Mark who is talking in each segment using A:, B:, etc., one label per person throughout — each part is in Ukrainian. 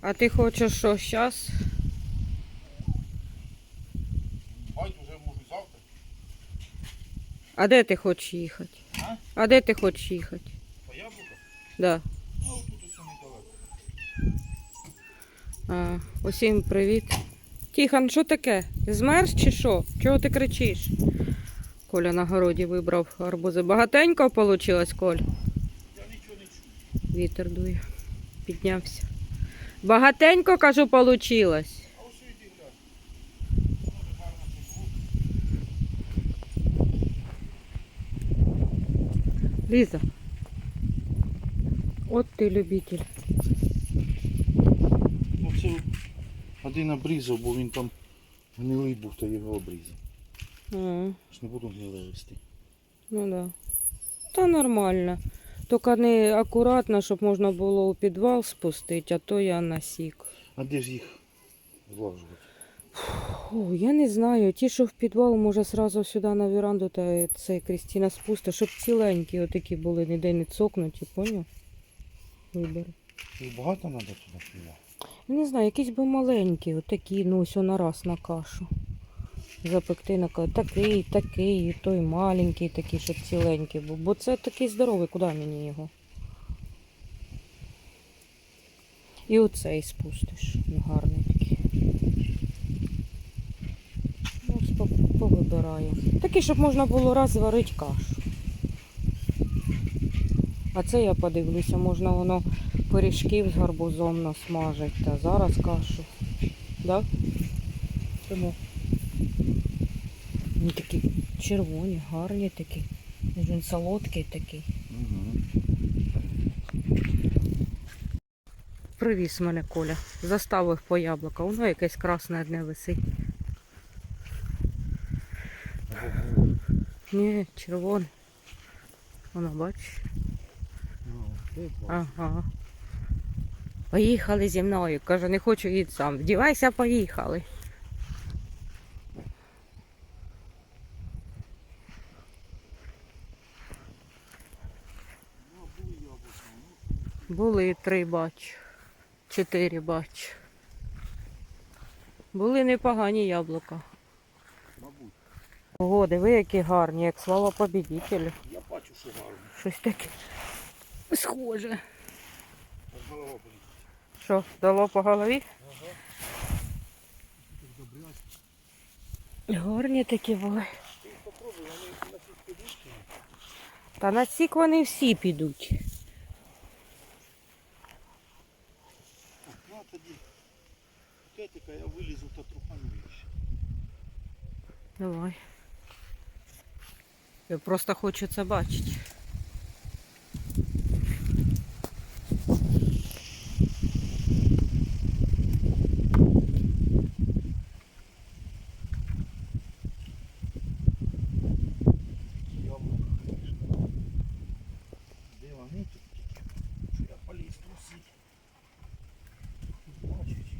A: А ти хочеш що зараз?
B: Бать уже можу завтра.
A: А де ти хочеш їхати?
B: А?
A: А де ти хочеш їхати?
B: По яблука?
A: Да.
B: А отут усе недалеко.
A: А, усім привіт. Тихон, що таке? Змерз чи що? Чого ти кричиш? Коля на городі вибрав арбузи. Багатенько вийшло, Коль.
B: Я нічого не чую.
A: Вітер дує. Піднявся. Багатенько, кажу, вийшло.
B: Ось іди глянь. Може гарно поживу.
A: Ліза. От ти любитель.
B: Ну це один обрізав, бо він там гнилий був, то його обрізав. Ж не буду гниле вести.
A: ну да. Та нормально. Тільки не акуратно, щоб можна було у підвал спустити, а то я насік.
B: А де ж їх злажувати?
A: О, я не знаю. Ті, що в підвал, може, сразу сюди на веранду, та це Крістіна спусти, щоб ціленькі отакі були, ніде не цокнуті, поняв? Вибери.
B: Їх багато треба туди сюди?
A: Не знаю, якісь би маленькі, отакі, ну ось на раз на кашу. Запекти на такий, такий, і той маленький такий, щоб ціленький був. Бо це такий здоровий, куди мені його? І оцей спустиш. Ну, гарний такий. Ну, повибираю. Такий, щоб можна було раз зварити кашу. А це я подивлюся, можна воно пиріжків з гарбузом насмажить. Та зараз кашу. Да? Тому. Вони такі червоні, гарні такі. Він солодкий такий.
B: Угу.
A: Привіз мене Коля. Заставив по яблука. Воно якесь красне одне висить. Ні, червоне. Воно бачиш? Ага. Поїхали зі мною. Каже, не хочу їти сам. Вдівайся, поїхали. Були три бач. Чотири бач. Були непогані яблука.
B: Мабуть.
A: Ого, диви, які гарні, як слава побідітелю.
B: Я бачу, що гарно.
A: Щось таке схоже.
B: Аж голова болить.
A: Що, дало по голові?
B: Ага.
A: Гарні такі були.
B: Ти попробуй, вони на підушках.
A: Та на сік вони всі підуть.
B: Ну, а тоді пакетика я вилізу та трухану вище.
A: Давай. Я просто хочу це бачити.
B: Яблуко, конечно. Де вони тут тільки? Що я поліз трусить. Бачиш?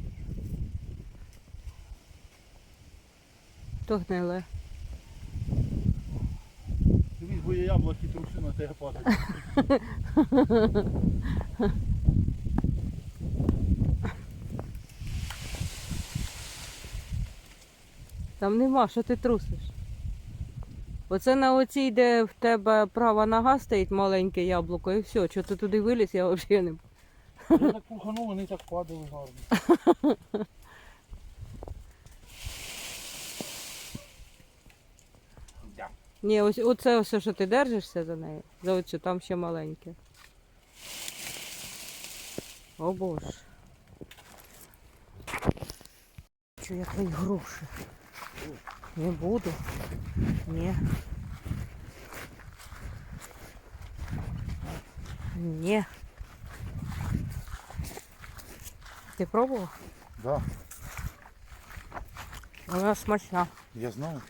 A: То гниле.
B: Дивись, бо я яблуки трушу на тебе падає.
A: Там нема, що ти трусиш. Оце на оцій, де в тебе права нога стоїть маленьке яблуко, і все. Що ти туди виліз, я взагалі не.
B: Я так пухану, вони так падали гарно.
A: Ні, ось оце все, що ти держишся за нею. За оцю, там ще маленьке. О боже. Що я твої гроші? Не буду. Ні. Ні. Ти пробував?
B: Да,
A: Вона смачна.
B: я знаю.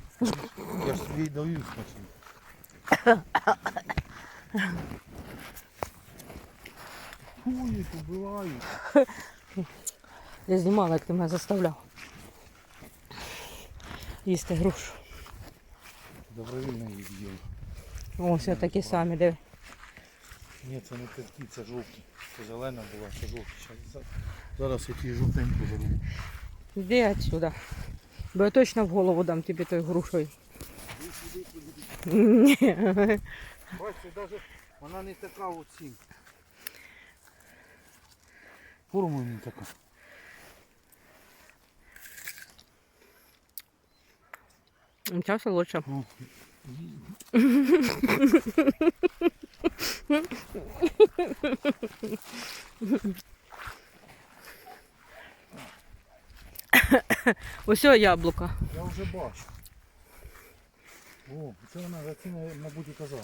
B: Я ж тобі даю. Фу, їх убивають.
A: Я знімала, як ти мене заставляв. Їсти грушу.
B: Добровільно їх з'їв.
A: Ось такі самі, диви.
B: Ні, це не такі, це жовті. Це зелена була, це жовті. Зараз я ті жовтеньку заберу.
A: Іди отсюда. Бо я точно в голову дам тобі той грушою. Ні.
B: Бачите, навіть вона не така оцінь. Форма не така.
A: Час лучше.
B: Ну,
A: Ось яблука.
B: я вже бачу. О, це вона за ці, мабуть, і казала.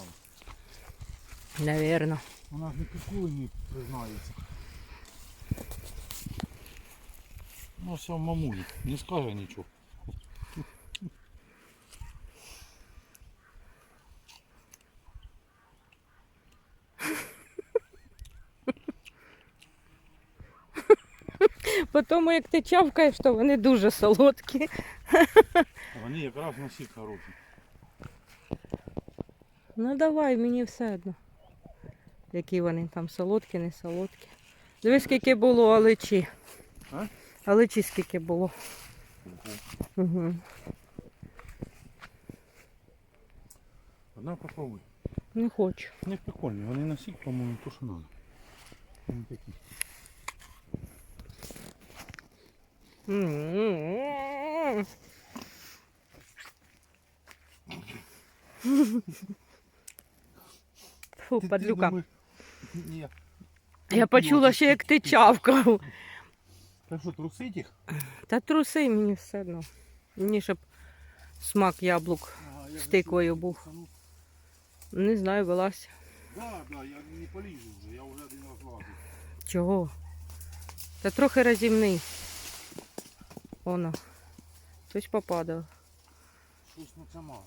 A: Навірно.
B: Вона ж не підкулені признається. Ну все, мамулі, не скаже нічого.
A: По тому, як ти чавкаєш, то вони дуже солодкі.
B: Вони якраз на сік хороші.
A: Ну давай, мені все одно. Які вони там солодкі, не солодкі. Дивись, скільки було аличі.
B: А?
A: Аличі скільки було. Угу.
B: Одна попробуй.
A: Не хочу.
B: Не прикольні, вони на сік, по-моєму, то що треба. Вони такі.
A: Фу, падлюка. Я почула ще, як ти чавкав.
B: Та що, трусить їх?
A: Та труси мені все одно. Мені щоб смак яблук з тиквою був. Не знаю, вилазь.
B: да, да, я не полізу вже, я вже один раз лазив.
A: Чого? Та трохи розімний. Оно. Хтось попадав.
B: Щось на це мало.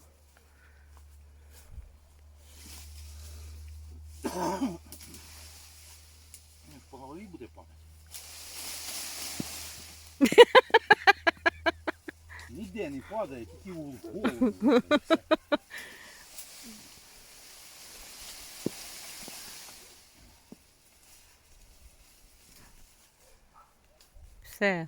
B: По голові буде падати. Ніде не падає, тільки в голову. все.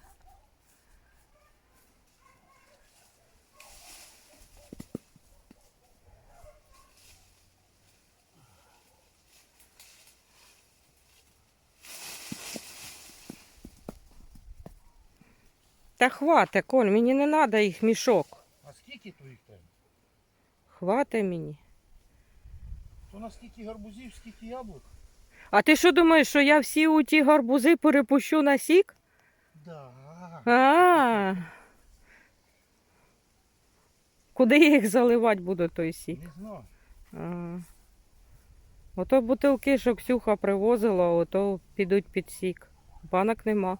A: Та хвата, Коль, мені не треба їх мішок.
B: А скільки то їх треба?
A: Хвата мені.
B: То на скільки гарбузів, скільки яблук?
A: А ти що думаєш, що я всі у ті гарбузи перепущу на сік?
B: Да.
A: А. Куди я їх заливати буду той сік?
B: Не знаю.
A: А. Ото бутилки, що Ксюха привозила, ото підуть під сік. Банок нема.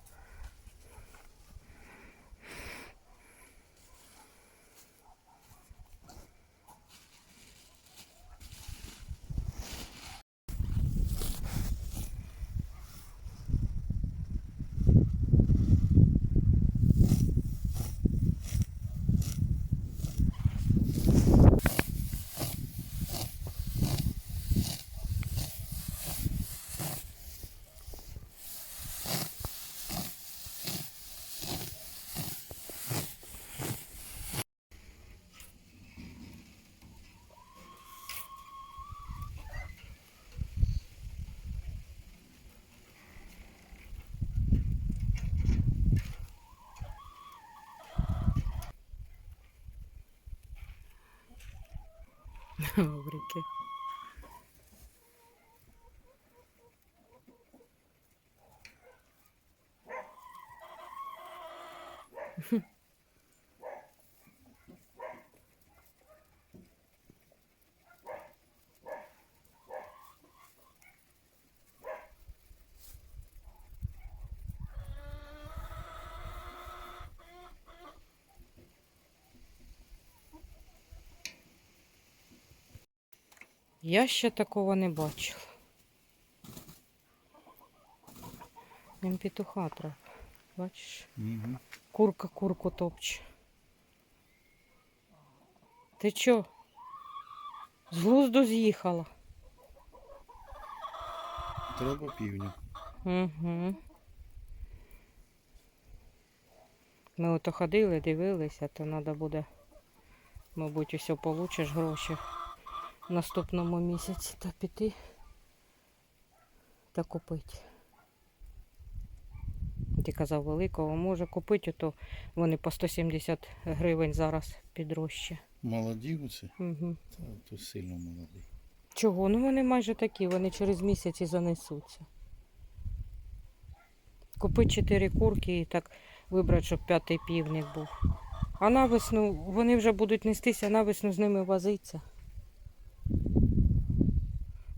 A: pobre que. Я ще такого не бачила. Їм петуха треба. Бачиш?
B: Угу.
A: Курка курку топче. Ти чо? З глузду з'їхала.
B: Треба півня.
A: Угу. Ми ото ходили, дивилися, то треба буде, мабуть, усе получиш гроші в наступному місяці та піти та купити. Ти казав великого, може купити, то вони по 170 гривень зараз підрожче.
B: Молоді оце?
A: Угу.
B: Та то сильно молоді.
A: Чого? Ну вони майже такі, вони через місяць і занесуться. Купити чотири курки і так вибрати, щоб п'ятий півник був. А навесну вони вже будуть нестися, а навесну з ними возиться.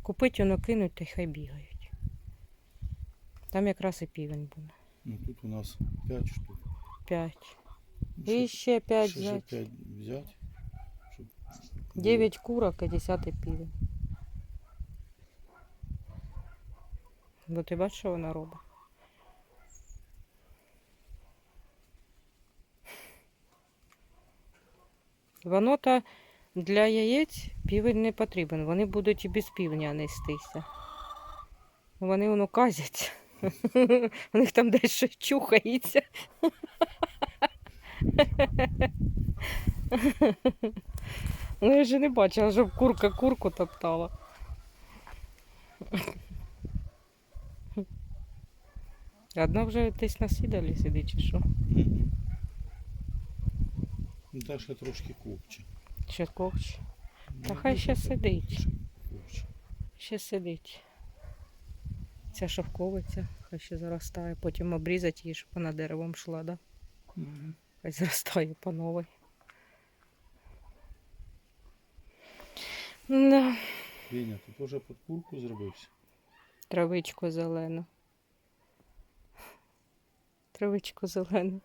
A: Купить воно кинуть та й хай бігають. Там якраз і півень буде.
B: Ну тут у нас 5 штук.
A: П'ять.
B: Ну,
A: І
B: ще-
A: ще п'ять
B: ще ж
A: взяти.
B: 5 взяти. Щоб...
A: Дев'ять курок і десятий півень. Бо ти бачиш, що вона робить? Воно то для яєць півень не потрібен. Вони будуть і без півня нестися. Вони воно казять. У них там дещо чухається. Ну я ж не бачила, щоб курка курку топтала. Одна вже десь на сідалі сидить чи що?
B: Мгм. Ну, трошки копче.
A: Ще ковч. Та
B: Ну,
A: хай ще сидить.
B: ще
A: сидить. Ця шовковиця, хай ще заростає, потім обрізати її, щоб вона деревом йшла, да? Хай зростає по новій. Да.
B: Веня, ти теж під курку зробився?
A: Травичку зелену. Травичку зелену.